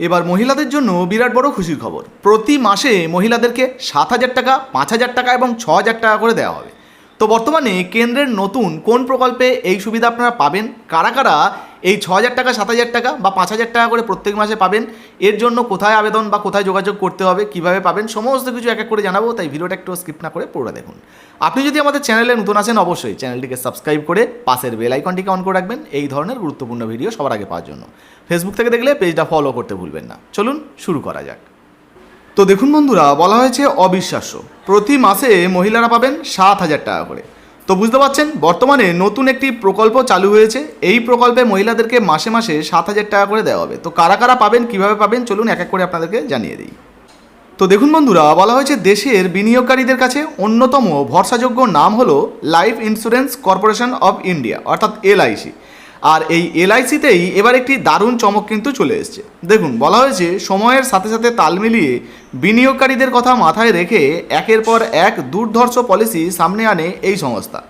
এবার মহিলাদের জন্য বিরাট বড় খুশির খবর। প্রতি মাসে মহিলাদেরকে সাত হাজার টাকা, পাঁচ হাজার টাকা এবং ছ হাজার টাকা করে দেওয়া হবে। তো বর্তমানে কেন্দ্রের নতুন কোন প্রকল্পে এই সুবিধা আপনারা পাবেন? কারা কারা এই ছ হাজার টাকা, সাত হাজার টাকা বা পাঁচ হাজার টাকা করে প্রত্যেক মাসে পাবেন? এর জন্য কোথায় আবেদন বা কোথায় যোগাযোগ করতে হবে, কীভাবে পাবেন, সমস্ত কিছু এক এক করে জানাব, তাই ভিডিওটা একটু স্কিপ না করে পুরো দেখুন। আপনি যদি আমাদের চ্যানেলে নতুন আসেন অবশ্যই চ্যানেলটিকে সাবস্ক্রাইব করে পাশের বেল আইকনটিকে অন করে রাখবেন, এই ধরনের গুরুত্বপূর্ণ ভিডিও সবার আগে পাওয়ার জন্য। ফেসবুক থেকে দেখলে পেজটা ফলো করতে ভুলবেন না। চলুন শুরু করা যাক। তো দেখুন বন্ধুরা, বলা হয়েছে অবিশ্বাস্য। প্রতি মাসে মহিলারা পাবেন সাত হাজার টাকা করে। তো বুঝতে পারছেন, বর্তমানে নতুন একটি প্রকল্প চালু হয়েছে। এই প্রকল্পে মহিলাদেরকে মাসে মাসে সাত হাজার টাকা করে দেওয়া হবে। তো কারা কারা পাবেন, কীভাবে পাবেন, চলুন এক এক করে আপনাদেরকে জানিয়ে দিই। তো দেখুন বন্ধুরা, বলা হয়েছে দেশের বিনিয়োগকারীদের কাছে অন্যতম ভরসাযোগ্য নাম হলো life insurance corporation of India অর্থাৎ এলআইসি আর এই এলআইসিতেই এবার একটি দারুণ চমক কিন্তু চলে এসছে। দেখুন, বলা হয়েছে, সময়ের সাথে সাথে তাল মিলিয়ে বিনিয়োগকারীদের কথা মাথায় রেখে একের পর এক দুর্ধর্ষ পলিসি সামনে আনে এই সংস্থা।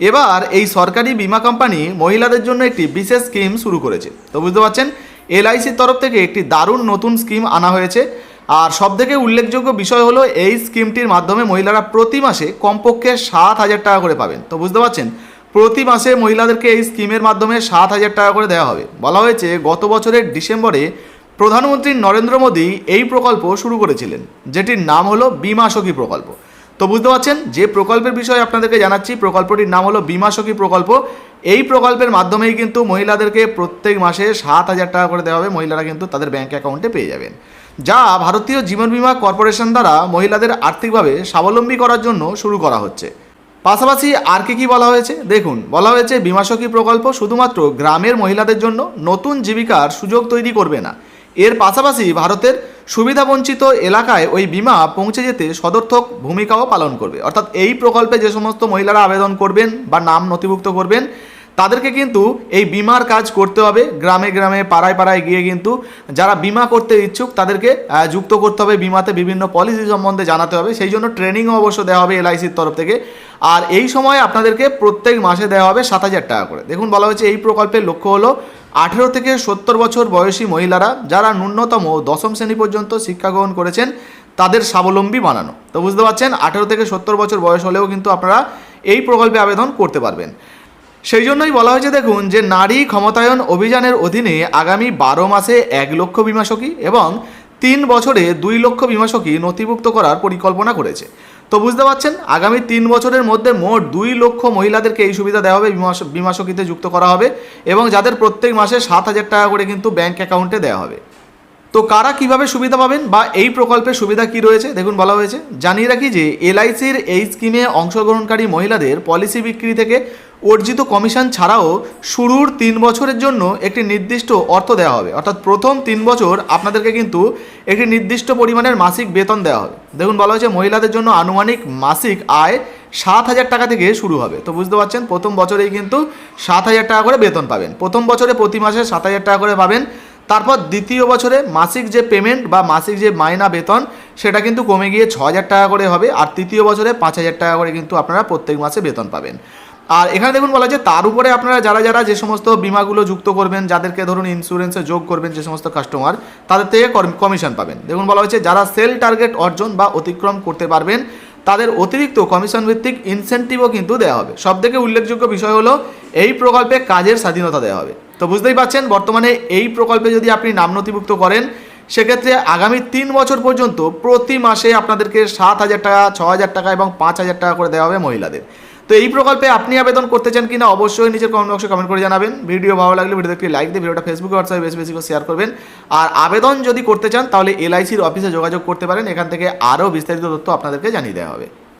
এবার এই সরকারি বীমা কোম্পানি মহিলাদের জন্য একটি বিশেষ স্কিম শুরু করেছে। তো বুঝতে পারছেন, এলআইসির তরফ থেকে একটি দারুণ নতুন স্কিম আনা হয়েছে। আর সবথেকে উল্লেখযোগ্য বিষয় হলো, এই স্কিমটির মাধ্যমে মহিলারা প্রতি মাসে কমপক্ষে সাত হাজার টাকা করে পাবেন। তো বুঝতে পারছেন প্রতি মাসে মহিলাদেরকে এই স্কিমের মাধ্যমে সাত হাজার টাকা করে দেওয়া হবে। বলা হয়েছে, গত বছরের ডিসেম্বরে প্রধানমন্ত্রী নরেন্দ্র মোদী এই প্রকল্প শুরু করেছিলেন, যেটির নাম হলো বিমা সখী প্রকল্প। তো বুঝতে পারছেন, যে প্রকল্পের বিষয়ে আপনাদেরকে জানাচ্ছি, প্রকল্পটির নাম হলো বিমা সখী প্রকল্প। এই প্রকল্পের মাধ্যমেই কিন্তু মহিলাদেরকে প্রত্যেক মাসে সাত হাজার টাকা করে দেওয়া হবে, মহিলারা কিন্তু তাদের ব্যাঙ্ক অ্যাকাউন্টে পেয়ে যাবেন। যা ভারতীয় জীবন বীমা কর্পোরেশন দ্বারা মহিলাদের আর্থিকভাবে স্বাবলম্বী করার জন্য শুরু করা হচ্ছে। পাশাপাশি আর কি কি বলা হয়েছে? দেখুন, বলা হয়েছে বিমাসখী প্রকল্প শুধুমাত্র গ্রামের মহিলাদের জন্য নতুন জীবিকার সুযোগ তৈরি করবে না। এর পাশাপাশি ভারতের সুবিধাবঞ্চিত এলাকায় ওই বিমা পৌঁছে যেতে সদর্থক ভূমিকাও পালন করবে। অর্থাৎ এই প্রকল্পে যে সমস্ত মহিলারা আবেদন করবেন বা নাম নথিভুক্ত করবেন তাদেরকে কিন্তু এই বিমার কাজ করতে হবে। গ্রামে গ্রামে, পাড়ায় পাড়ায় গিয়ে কিন্তু যারা বিমা করতে ইচ্ছুক তাদেরকে যুক্ত করতে হবে। বিমাতে বিভিন্ন পলিসি সম্বন্ধে জানাতে হবে। সেই জন্য ট্রেনিংও অবশ্য দেওয়া হবে এলআইসির তরফ থেকে। আর এই সময় আপনাদেরকে প্রত্যেক মাসে দেওয়া হবে সাত হাজার টাকা করে। দেখুন, বলা হয়েছে এই প্রকল্পের লক্ষ্য হলো আঠেরো থেকে সত্তর বছর বয়সী মহিলারা যারা ন্যূনতম দশম শ্রেণি পর্যন্ত শিক্ষা গ্রহণ করেছেন, তাদের স্বাবলম্বী বানানো। তো বুঝতে পারছেন, আঠেরো থেকে সত্তর বছর বয়স হলেও কিন্তু আপনারা এই প্রকল্পে আবেদন করতে পারবেন। সেই জন্যই বলা হয়েছে, দেখুন, যে নারী ক্ষমতায়ন অভিযানের অধীনে আগামী বারো মাসে এক লক্ষ বিমাসখী এবং তিন বছরে দুই লক্ষ বিমাসখী নথিভুক্ত করার পরিকল্পনা করেছে। তো বুঝতে পারছেন, আগামী তিন বছরের মধ্যে মোট দুই লক্ষ মহিলাদেরকে এই সুবিধা দেওয়া হবে, বিমা বিমাসখীতে যুক্ত করা হবে এবং যাদের প্রত্যেক মাসে সাত হাজার টাকা করে কিন্তু ব্যাংক অ্যাকাউন্টে দেওয়া হবে। তো কারা কীভাবে সুবিধা পাবেন বা এই প্রকল্পের সুবিধা কি রয়েছে? দেখুন, বলা হয়েছে, জানিয়ে রাখি যে এলআইসির এই স্কিমে অংশগ্রহণকারী মহিলাদের পলিসি বিক্রি থেকে অর্জিত কমিশন ছাড়াও শুরুর তিন বছরের জন্য একটি নির্দিষ্ট অর্থ দেওয়া হবে। অর্থাৎ প্রথম তিন বছর আপনাদেরকে কিন্তু একটি নির্দিষ্ট পরিমাণের মাসিক বেতন দেওয়া হবে। দেখুন, বলা হয়েছে, মহিলাদের জন্য আনুমানিক মাসিক আয় সাত হাজার টাকা থেকে শুরু হবে। তো বুঝতে পারছেন, প্রথম বছরেই কিন্তু সাত হাজার টাকা করে বেতন পাবেন। প্রথম বছরে প্রতি মাসে সাত হাজার টাকা করে পাবেন। তারপর দ্বিতীয় বছরে মাসিক যে পেমেন্ট বা মাসিক যে মাইনা বেতন, সেটা কিন্তু কমে গিয়ে ছ হাজার টাকা করে হবে। আর তৃতীয় বছরে পাঁচ হাজার টাকা করে কিন্তু আপনারা প্রত্যেক মাসে বেতন পাবেন। আর এখানে দেখুন বলা যে তার উপরে আপনারা যারা যারা যে সমস্ত বিমাগুলো যুক্ত করবেন, যাদেরকে ধরুন ইন্স্যুরেন্সে যোগ করবেন যে সমস্ত কাস্টমার তাদের থেকে কমিশন পাবেন। দেখুন বলা হয়েছে যারা সেল টার্গেট অর্জন বা অতিক্রম করতে পারবেন, তাদের অতিরিক্ত কমিশন ভিত্তিক ইনসেন্টিভও কিন্তু দেওয়া হবে। সব থেকে উল্লেখযোগ্য বিষয় হলো, এই প্রকল্পে কাজের স্বাধীনতা দেওয়া হবে। তো বুঝতেই পারছেন, বর্তমানে এই প্রকল্পে যদি আপনি নাম নথিভুক্ত করেন, সেক্ষেত্রে আগামী তিন বছর পর্যন্ত প্রতি মাসে আপনাদেরকে সাত হাজার টাকা, ছ হাজার টাকা এবং পাঁচ হাজার টাকা করে দেওয়া হবে মহিলাদের। তো এই প্রকল্পে আপনি আবেদন করতে চান কিনা অবশ্যই নিচের কমেন্ট বক্সে কমেন্ট করে জানাবেন। ভিডিও ভালো লাগলে ভিডিওতে একটি লাইক দিয়ে ভিডিওটা ফেসবুকে হোয়াটসঅ্যাপে বেশি বেশি করে শেয়ার করবেন। আর আবেদন যদি করতে চান, তাহলে এলআইসির অফিসে যোগাযোগ করতে পারেন। এখান থেকে আরও বিস্তারিত তথ্য আপনাদেরকে জানিয়ে দেওয়া হবে।